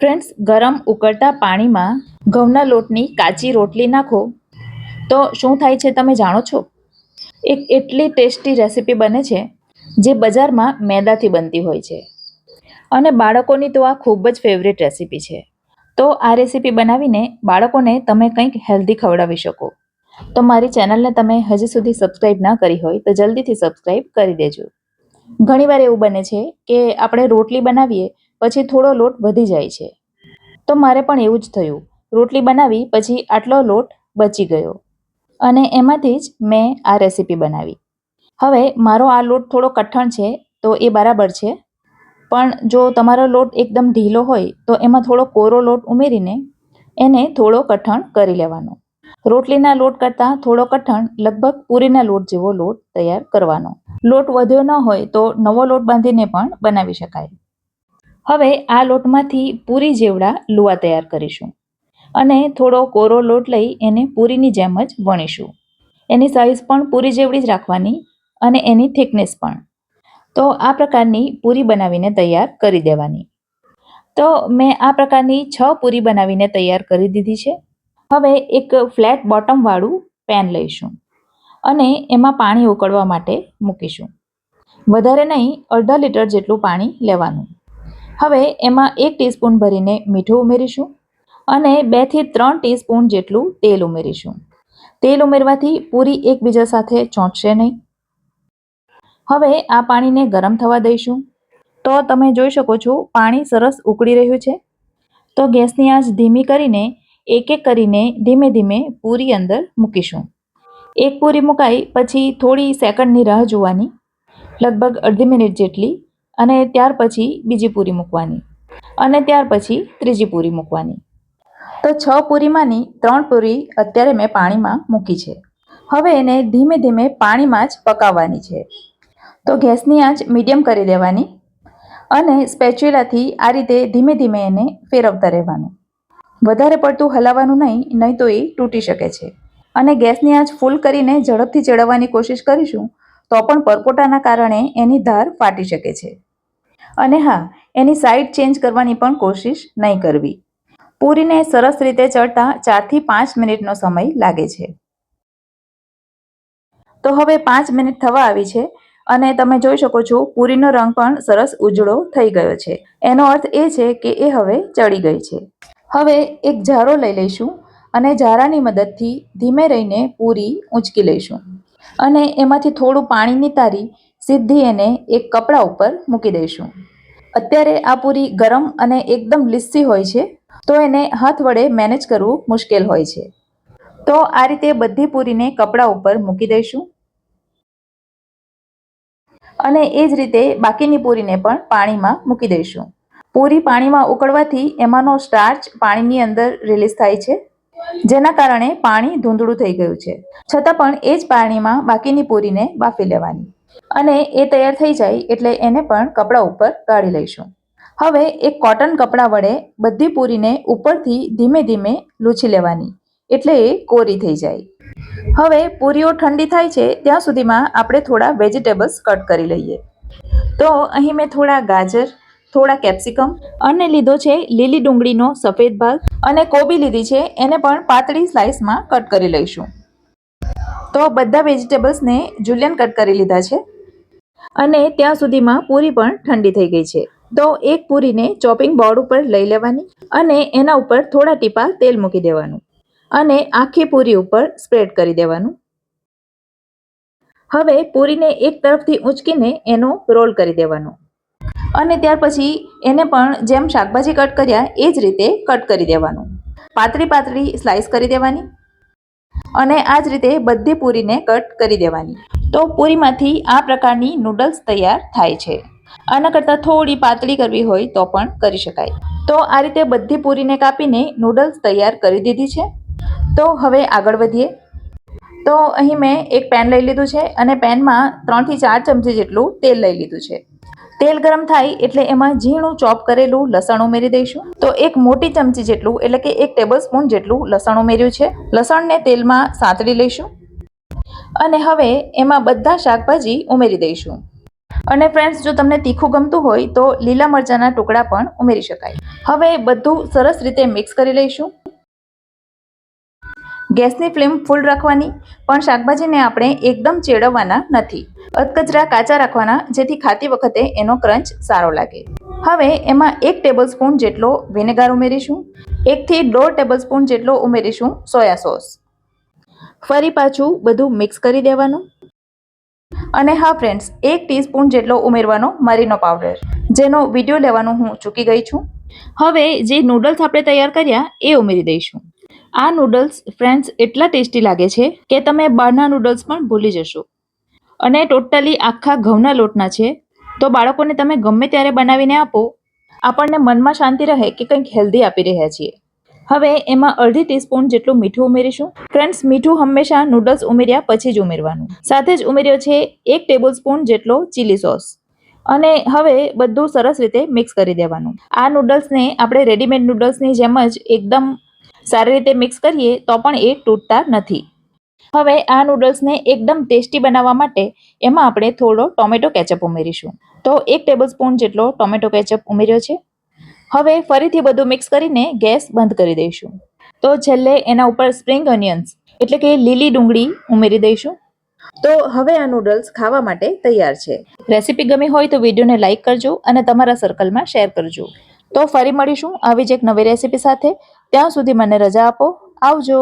Friends, ગરમ ઉકળતા પાણીમાં ઘઉંના લોટની કાચી રોટલી નાખો. તો શું થાય છે તમે જાણો છો? એક એટલી ટેસ્ટી રેસીપી બને છે જે બજારમાં મેદાથી બનતી હોય છે. અને બાળકોની તો આ ખૂબ જ ફેવરેટ રેસીપી છે. તો આ રેસીપી બનાવીને બાળકોને તમે કંઈક હેલ્ધી ખવડાવી શકો. તો મારી ચેનલને તમે હજી સુધી સબસ્ક્રાઈબ ના કરી હોય તો જલ્દીથી સબસ્ક્રાઈબ કરી દેજો. ઘણીવાર એવું બને છે કે આપણે રોટલી બનાવીએ પછી થોડો લોટ વધી જાય છે. તો મારે પણ એવું જ થયું. રોટલી બનાવી, પછી આટલો લોટ બચી ગયો. અને એમાંથી જ મેં આ રેસીપી બનાવી. હવે મારો આ લોટ થોડો કઠણ છે, તો એ બરાબર છે. પણ જો તમારો લોટ એકદમ ઢીલો હોય, તો એમાં થોડો કોરો લોટ ઉમેરીને એને થોડો કઠણ કરી લેવાનો. રોટલીના લોટ કરતાં થોડો કઠણ, લગભગ પૂરીના લોટ જેવો લોટ તૈયાર કરવાનો. લોટ વધ્યો ન હોય, તો નવો લોટ બાંધીને પણ બનાવી શકાય. હવે આ લોટમાંથી પૂરી જેવડા લુવા તૈયાર કરીશું અને થોડો કોરો લોટ લઈ એને પૂરીની જેમ જ વણીશું. એની સાઇઝ પણ પૂરી જેવડી જ રાખવાની અને એની થિકનેસ પણ. તો આ પ્રકારની પૂરી બનાવીને તૈયાર કરી દેવાની. તો મેં આ પ્રકારની છ પૂરી બનાવીને તૈયાર કરી દીધી છે. હવે એક ફ્લેટ બોટમવાળું પેન લઈશું અને એમાં પાણી ઉકળવા માટે મૂકીશું. વધારે નહીં, અડધા લીટર જેટલું પાણી લેવાનું. હવે એમાં એક ટીસ્પૂન ભરીને મીઠું ઉમેરીશું અને બેથી ત્રણ ટીસ્પૂન જેટલું તેલ ઉમેરીશું. તેલ ઉમેરવાથી પૂરી એકબીજા સાથે ચોંટશે નહીં. હવે આ પાણીને ગરમ થવા દઈશું. તો તમે જોઈ શકો છો, પાણી સરસ ઉકળી રહ્યું છે. તો ગેસની આંચ ધીમી કરીને એક એક કરીને ધીમે ધીમે પૂરી અંદર મૂકીશું. એક પૂરી મુકાઈ પછી થોડી સેકન્ડની રાહ જોવાની. લગભગ અડધી મિનિટ જેટલી અને ત્યાર પછી બીજી પૂરી મૂકવાની અને ત્યાર પછી ત્રીજી પૂરી મૂકવાની. તો છ પૂરીમાંની ત્રણ પૂરી અત્યારે મેં પાણીમાં મૂકી છે. હવે એને ધીમે ધીમે પાણીમાં જ પકાવવાની છે. તો ગેસની આંચ મીડિયમ કરી દેવાની અને સ્પેચ્યુલાથી આ રીતે ધીમે ધીમે એને ફેરવતા રહેવાનું. વધારે પડતું હલાવવાનું નહીં નહીં તો એ તૂટી શકે છે. અને ગેસની આંચ ફૂલ કરીને ઝડપથી ચડવવાની કોશિશ કરીશું, તો પણ પરપોટાના કારણે એની ધાર ફાટી શકે છે. અને હા, એની સાઈડ ચેન્જ કરવાની પણ કોશિશ નહીં કરવી. પૂરીને સરસ રીતે ચડતા ચારથી પાંચ મિનિટનો સમય લાગે છે. તો હવે પાંચ મિનિટ થવા આવી છે અને તમે જોઈ શકો છો પૂરીનો રંગ પણ સરસ ઉજળો થઈ ગયો છે. એનો અર્થ એ છે કે એ હવે ચડી ગઈ છે. હવે એક ઝારો લઈ લઈશું અને ઝારાની મદદથી ધીમે રહીને પૂરી ઊંચકી લઈશું. અને એમાંથી થોડું પાણી નિતારી સીધી એને એક કપડા ઉપર મૂકી દઈશું. અત્યારે આ પૂરી ગરમ અને એકદમ લીસી હોય છે, તો એને હાથ વડે મેનેજ કરવું મુશ્કેલ હોય છે. તો આ રીતે બધી પૂરીને કપડા ઉપર મૂકી દઈશું. અને એ જ રીતે બાકીની પૂરીને પણ પાણીમાં મૂકી દઈશું. પૂરી પાણીમાં ઉકળવાથી એમાંનો સ્ટાર્ચ પાણીની અંદર રિલીઝ થાય છે, જેના કારણે પાણી ધૂંધળું થઈ ગયું છે. છતાં પણ એ જ પાણીમાં બાકીની પૂરીને બાફી લેવાની. અને એ તૈયાર થઈ જાય એટલે એને પણ કપડા ઉપર કાઢી લઈશું. હવે એક કોટન કપડા વડે બધી પૂરીને ઉપરથી ધીમે ધીમે લૂછી લેવાની, એટલે એ કોરી થઈ જાય. હવે પૂરીઓ ઠંડી થાય છે, ત્યાં સુધીમાં આપણે થોડા વેજીટેબલ્સ કટ કરી લઈએ. તો અહીં મેં થોડા ગાજર, થોડા કેપ્સિકમ અને લીધો છે લીલી ડુંગળીનો સફેદ ભાગ અને કોબી લીધી છે, એને પણ પાતળી સ્લાઇસમાં કટ કરી લઈશું. તો બધા વેજીટેબલ્સને જુલિયન કટ કરી લીધા છે. અને ત્યાં સુધીમાં પૂરી પણ ઠંડી થઈ ગઈ છે. તો એક પૂરીને ચોપિંગ બોર્ડ ઉપર લઈ લેવાની અને એના ઉપર થોડા ટીપા તેલ મૂકી દેવાનું અને આખી પૂરી ઉપર સ્પ્રેડ કરી દેવાનું. હવે પૂરીને એક તરફથી ઊંચકીને એનો રોલ કરી દેવાનો. અને ત્યાર પછી એને પણ જેમ શાકભાજી કટ કર્યા એ જ રીતે કટ કરી દેવાનું. પાતળી પાતળી સ્લાઇસ કરી દેવાની. અને આ જ રીતે બધી પૂરીને કટ કરી દેવાની. તો પૂરીમાંથી આ પ્રકારની નૂડલ્સ તૈયાર થાય છે. આના કરતાં થોડી પાતળી કરવી હોય તો પણ કરી શકાય. તો આ રીતે બધી પૂરીને કાપીને નૂડલ્સ તૈયાર કરી દીધી છે. તો હવે આગળ વધીએ. તો અહીં મેં એક પેન લઈ લીધું છે અને પેનમાં ત્રણથી ચાર ચમચી જેટલું તેલ લઈ લીધું છે. તેલ ગરમ થાય એટલે એમાં ઝીણું ચોપ કરેલું લસણ ઉમેરી દઈશું. તો એક મોટી ચમચી જેટલું, એટલે કે એક ટેબલ સ્પૂન જેટલું લસણ ઉમેર્યું છે. લસણને તેલમાં સાંતળી લઈશું. અને હવે એમાં બધા શાકભાજી ઉમેરી દઈશું. અને ફ્રેન્ડ્સ જો તમને તીખું ગમતું હોય તો લીલા મરચાંના ટુકડા પણ ઉમેરી શકાય. હવે બધું સરસ રીતે મિક્સ કરી લઈશું. ગેસની ફ્લેમ ફૂલ રાખવાની, પણ શાકભાજીને આપણે એકદમ ચેડવવાના નથી. અધકચરા કાચા રાખવાના, જેથી ખાતી વખતે એનો ક્રંચ સારો લાગે. હવે એમાં એક ટેબલ સ્પૂન જેટલો વિનેગાર ઉમેરીશું, એકથી દોઢ ટેબલ સ્પૂન જેટલો ઉમેરીશું સોયા સોસ. ફરી પાછું બધું મિક્સ કરી દેવાનું. અને હા, ફ્રેન્ડ્સ, એક ટીસ્પૂન જેટલો ઉમેરવાનો મરીનો પાવડર, જેનો વીડિયો લેવાનું હું ચૂકી ગઈ છું. હવે જે નૂડલ્સ આપણે તૈયાર કર્યા, એ ઉમેરી દઈશું. આ નૂડલ્સ ફ્રેન્ડ્સ એટલા ટેસ્ટી લાગે છે કે તમે બહારના નૂડલ્સ પણ ભૂલી જશો. અને ટોટલી આખા ઘઉંના લોટના છે. તો બાળકોને તમે ગમે ત્યારે બનાવીને આપો, આપણને મનમાં શાંતિ રહે કે કંઈક હેલ્ધી આપી રહ્યા છીએ. હવે એમાં અડધી ટીસ્પૂન જેટલું મીઠું ઉમેરીશું. ફ્રેન્ડ્સ મીઠું હંમેશા નૂડલ્સ ઉમેર્યા પછી જ ઉમેરવાનું. સાથે જ ઉમેર્યો છે એક ટેબલ સ્પૂન જેટલો ચીલી સોસ અને હવે બધું સરસ રીતે મિક્સ કરી દેવાનું. આ નૂડલ્સને આપણે રેડીમેડ નૂડલ્સની જેમ જ એકદમ સારી રીતે મિક્સ કરીએ તો પણ એ તૂટતા નથી. હવે આ નૂડલ્સને એકદમ ટેસ્ટી બનાવવા માટે એમાં આપણે થોડો ટોમેટો કેચઅપ ઉમેરીશું. તો એક ટેબલ સ્પૂન જેટલો ટોમેટો કેચઅપ ઉમેર્યો છે. હવે ફરીથી બધું મિક્સ કરીને ગેસ બંધ કરી દઈશું. તો છેલ્લે એના ઉપર સ્પ્રિંગ ઓનિયન્સ એટલે કે લીલી ડુંગળી ઉમેરી દઈશું. તો હવે આ નૂડલ્સ ખાવા માટે તૈયાર છે. રેસીપી ગમી હોય તો વિડીયોને લાઇક કરજો અને તમારા સર્કલમાં શેર કરજો. તો ફરી મળીશું આવી જ એક નવી રેસીપી સાથે. ત્યાં સુધી મને રજા આપો. આવજો.